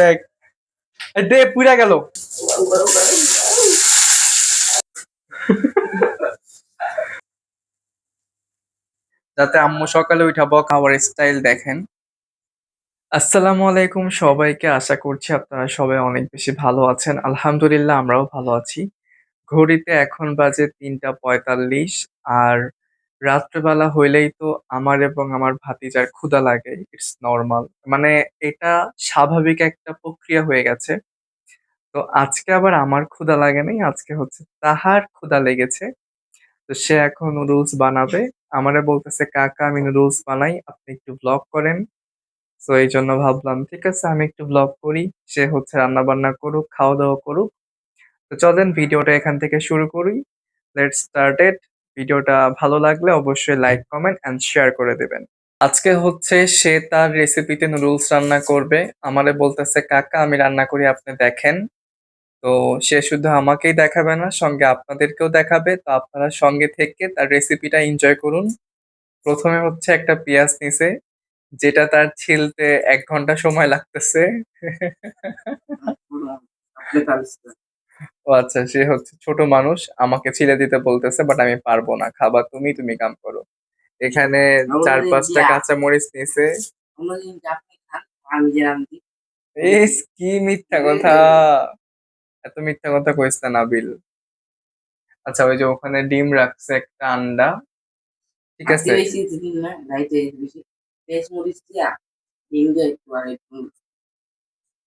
দেখ। দে পুরা গেল। যাতে আম্মু সকালে উঠাবো খাবার স্টাইল দেখেন। আসসালামু আলাইকুম সবাইকে, আশা করছি আপনারা সবাই অনেক বেশি ভালো আছেন। আলহামদুলিল্লাহ আমরাও ভালো আছি। ঘড়িতে এখন বাজে তিনটা পঁয়তাল্লিশ, আর রাত্রেবেলা হইলেই তো আমার এবং আমার ভাতিজার ক্ষুধা লাগে ইটস নর্মাল মানে এটা স্বাভাবিক একটা প্রক্রিয়া হয়ে গেছে। তো আজকে আবার আমার ক্ষুধা লাগে নাই, আজকে হচ্ছে তাহার ক্ষুধা লেগেছে। তো সে এখন নুডলস বানাবে। আমারে বলতেছে, কাকা, আমি নুডলস বানাই, আপনি একটু ব্লগ করেন। তো এই জন্য ভাবলাম, ঠিক আছে, আমি একটু ব্লগ করি। সে হচ্ছে রান্না বান্না করুক খাওয়া দাওয়া করুক। তো চলেন, ভিডিওটা এখান থেকে শুরু করি। লেটস স্টার্টেড ভিডিওটা ভালো লাগলে অবশ্যই লাইক কমেন্ট অ্যান্ড শেয়ার করে দেবেন। আজকে হচ্ছে সে তার রেসিপিতে নুডলস রান্না করবে। আমারে বলতেছে, কাকা, আমি রান্না করি, আপনি দেখেন। তো সে শুধু আমাকেই দেখাবে না, সঙ্গে আপনাদেরকেও দেখাবে। তো আপনারা সঙ্গে থেকে তার রেসিপিটা এনজয় করুন। প্রথমে হচ্ছে একটা পেঁয়াজ নিছে, যেটা তার ছিলতে এক ঘণ্টা সময় লাগতেছে। ও আচ্ছা সে হচ্ছে ছোট মানুষ আমাকে ছিলে দিতে বলতেছে বাট আমি পারব না। খাবার তুমি তুমি কাম করো। এখানে চার পাঁচটা কাঁচা মরিচ নিছে। কোনোদিন যে আপনি খান আমি যে রান্ধি ইস কি মিথ্যা কথা। এত মিথ্যা কথা কইস না নাবিল। আচ্ছা ওই যে ওখানে ডিম রাখছে একটা আন্ডা। ঠিক আছে। বেশি দিন না রাইতে বেশি। পেঁয়াজ মরিচ দিয়া ডিম দিয়ে একটু আর একটু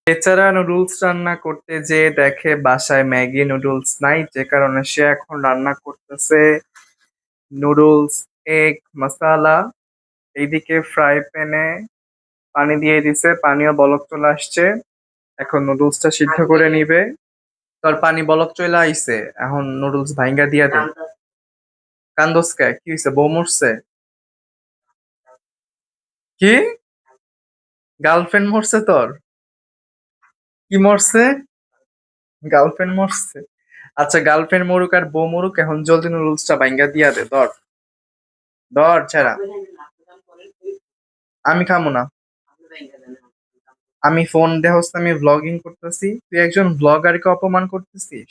বেচারা নুডলস রান্না করতে যে দেখে বাসায় ম্যাগি নুডলস নাই যে কারণে সে এখন রান্না করতেছে নুডলস এগ মশালা এইদিকে ফ্রাই প্যানে পানি দিয়ে দিছে পানিও বলক চলে আসছে। এখন নুডলসটা সিদ্ধ করে নিবে। তোর পানি বলক চলে আইছে এখন নুডলস ভাইঙ্গা দিয়া দে। দামটা কে? কি হইছে? বউ মরছে? কি? গার্লফ্রেন্ড মরছে তোর? কি মরছে? গার্লফ্রেন্ড মরছে। আচ্ছা গার্লফ্রেন্ড মরুক আর বউ মরুক, এখন জলদি নুডলসটা ভাইঙ্গা দিয়া দে, ধর। ধর, ছাড়া। আমি খামো না। আমি ফোন দেহস আমি ব্লগিং করতেছি। তুই একজন ব্লগারকে অপমান করতেছিস?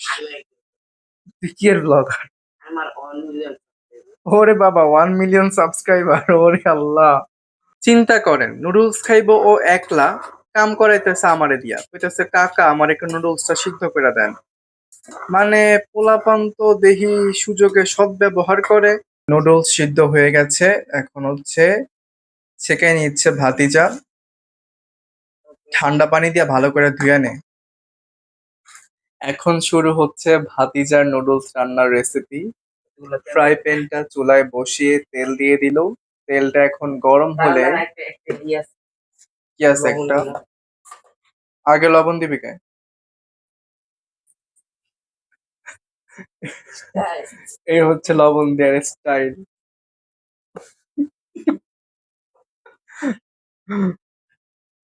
তুই কি এর ব্লগার ওরে বাবা ওয়ান মিলিয়ন সাবস্ক্রাইবার ওরে আল্লাহ। চিন্তা করেন নুডলস খাইবো ও একলা কাম করাইতেছে আমারে দিয়া। কইতেছে, কাকা, আমার একটু নুডলসটা সিদ্ধ করে দেন। মানে পোলাপান তো দেখি সুযোগে সৎ ব্যবহার করে। নুডলস সিদ্ধ হয়ে গেছে, এখন হচ্ছে ছেঁকে নিচ্ছে ভাতিজা। ঠান্ডা পানি দিয়ে ভালো করে ধুয়ে নে। এখন শুরু হচ্ছে ভাতিজার নুডলস রান্নার রেসিপি ফ্রাই প্যানটা চুলায় বসিয়ে তেল দিয়ে দিল। তেলটা এখন গরম হলে কি আছে একটা আগে লবণ দিবি কে? এই হচ্ছে লবণ দেওয়ার স্টাইল।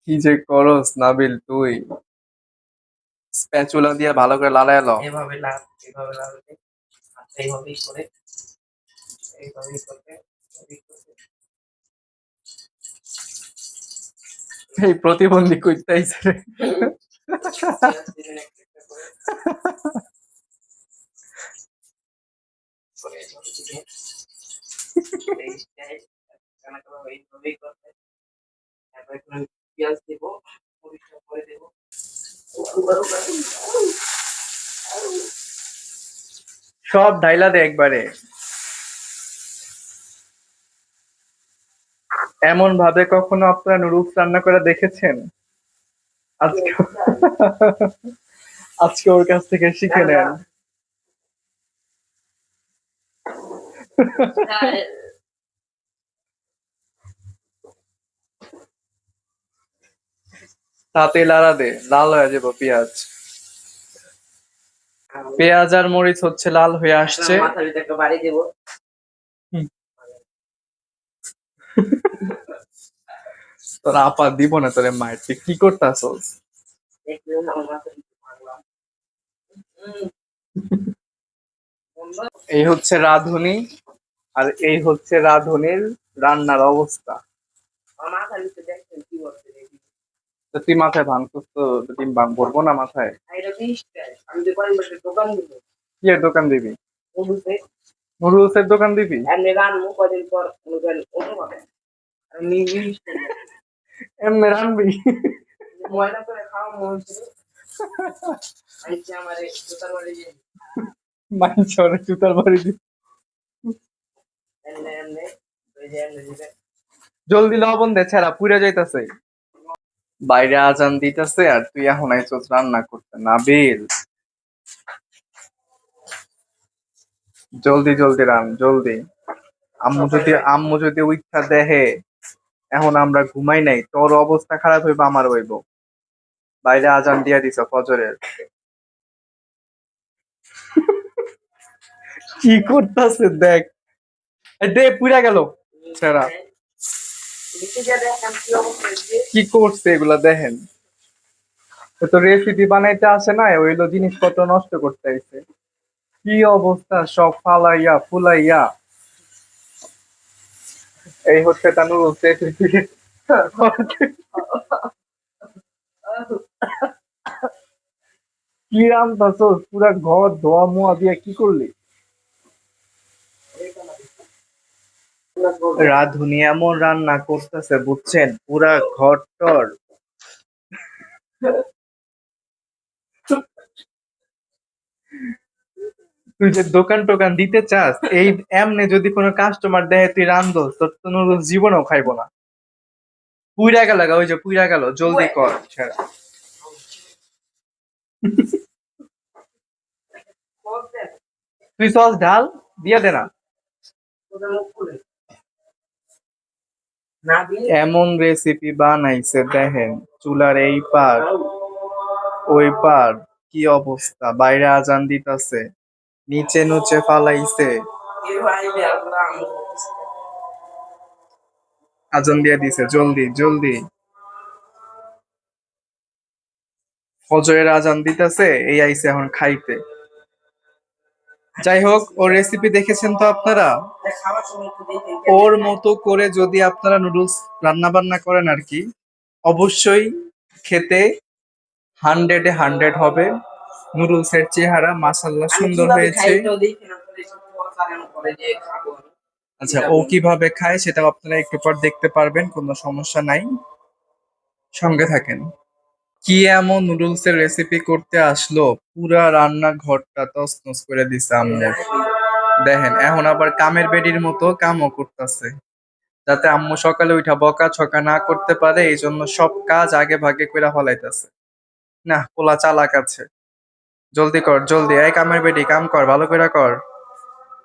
কি যে করস নাবিল তুই। স্প্যাচুলা দিয়ে ভালো করে লালায় লো। এভাবে এভাবে এইভাবেই করে। এইভাবেই করবে এইভাবেই করবে। এই প্রতিবন্ধী কইতাইছে রে সব ঢাইলা দে একবারে। এমন ভাবে কখনো আপনারা নুডলস রান্না করে দেখেছেন? আজকে আজকে ওর কাছ থেকে শিখে নেন। তাতে লাড়া দে লাল হয়ে যাব পেঁয়াজ। পেঁয়াজ আর মরিচ হচ্ছে লাল হয়ে আসছে। মাথার ভিতরে বাড়ি দেবো। তোর আপা দিব না, তোরে মায়ের তুই কি হুম। বন্ধ। এই হচ্ছে রাঁধুনি, আর এই হচ্ছে রাঁধুনির রান্নার অবস্থা। তুই মাথায় ভাঙছিস তো ডিম ভাঙ পড়ব না মাথায়। কি দোকান দিবি? বলতে নুডলসের দোকান দিবি? এমনি রানবো পর এমনি রানবি ময়না করে খাওয়া মন আইসে আমার জুতার বাড়ি যে মাইন্স অনেক জুতার বাড়ি দি এমনি এমনি ওই যে এমনি জলদি লবণ দে ছেড়া পুড়ে যাইতাছে বাইরে আজান দিতেছে আর তুই এখন আইছস রান্না করতে না নাবিল জলদি জলদি রান জলদি আম্মু যদি আম্মু যদি উইঠা দেহে এখন আমরা ঘুমাই নাই, তোর অবস্থা খারাপ হইব, আমার হইব। বাইরে আজান দিয়া দিছ ফজরের। কি করতেছে, দেখ। দে পুরা গেল। ছেড়া। কি করছে এগুলা, দেখেন। তো রেসিপি বানাইতে আসে না ওইগুলো জিনিসপত্র নষ্ট করতে আইছে। কি অবস্থা, সব ফালাইয়া, ফুলাইয়া। এই হচ্ছে তানুর রেসিপি কি রান্তাছস পুরা ঘর ধোয়া মোয়া দিয়ে কি করলি? রাধুনি এমন রান্না করতেছে, বুঝছেন? পুরা ঘর টর তুই যে দোকান টোকান দিতে চাস এই এমনে যদি কোনো কাস্টমার দেয় তুই রান্ধস তোর তো নুডলস জীবনেও খাইবো না। পুইরা গেল ওই যে পুইরা গেল জলদি কর ছেড়া। তুই সস ঢাল দিয়া দে না। এমন রেসিপি বানাইছে দেখেন চুলার এই পার ওই পার কি অবস্থা বাইরে আজান দিতাছে। নিচে নুচে ফালাইছে। আজান দিয়ে দিছে, জলদি জলদি। ফজরের আজান দিতেছে, এই আইছে এখন খাইতে। যাই হোক, ওর রেসিপি দেখেছেন তো আপনারা? ওর মতো করে যদি আপনারা নুডলস রান্না বান্না করেন আর কি, অবশ্যই খেতে হান্ড্রেডে হান্ড্রেড হবে। নুডলস এর চেহারা মাসাল্লাহ সুন্দর হয়েছে। আচ্ছা ও কীভাবে? খায় সেটা আপনারা একটু পর দেখতে পারবেন কোনো সমস্যা নাই। সঙ্গে থাকেন। কি এমন নুডলস এর রেসিপি করতে আসলো? পুরা রান্না ঘরটা তছনছ করে দিছে আম্মু। দেখেন এখন আবার কামের বেডির মতো কামও করতেছে। যাতে আম্মু সকালে উঠা বকা ছকা না করতে পারে এই জন্য সব কাজ আগে ভাগে করে ফলাইতেছে। না পোলা চালাক আছে। জলদি কর, জলদি। এই কামের বেটি, কাম কর, ভালো করে কর।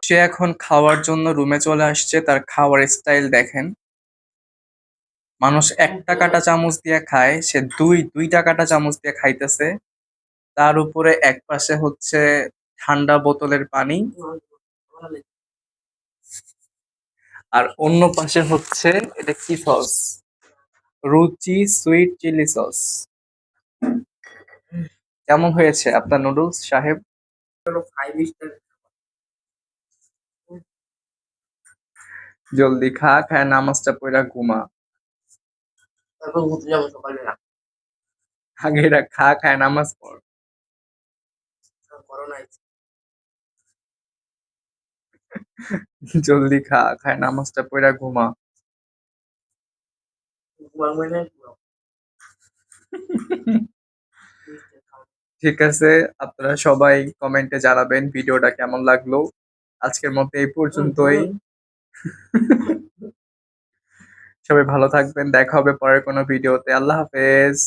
সে এখন খাওয়ার জন্য রুমে চলে আসছে, তার খাওয়ার স্টাইল দেখেন। মানুষ একটা কাটা চামচ দিয়ে খায়, সে দুই, দুইটা কাটা চামচ দিয়ে খাইতেছে। তার উপরে এক পাশে হচ্ছে ঠান্ডা বোতলের পানি। আর অন্য পাশে হচ্ছে এটা কি সস? রুচি সুইট চিলি সস। কেমন হয়েছে আপনার নুডলস, সাহেব? জলদি খা খায় নামাজটা পড়া, ঘুমা। আগে এটা খা খায় নামাজ পড়। জলদি খা খায় নামাজটা পড়া, ঘুমা। ঠিক আছে আপনারা সবাই কমেন্টে জানাবেন ভিডিওটা কেমন লাগল। আজকের মতো এই পর্যন্তই। সবাই ভালো থাকবেন দেখা হবে পরের কোনো ভিডিওতে। আল্লাহ হাফেজ।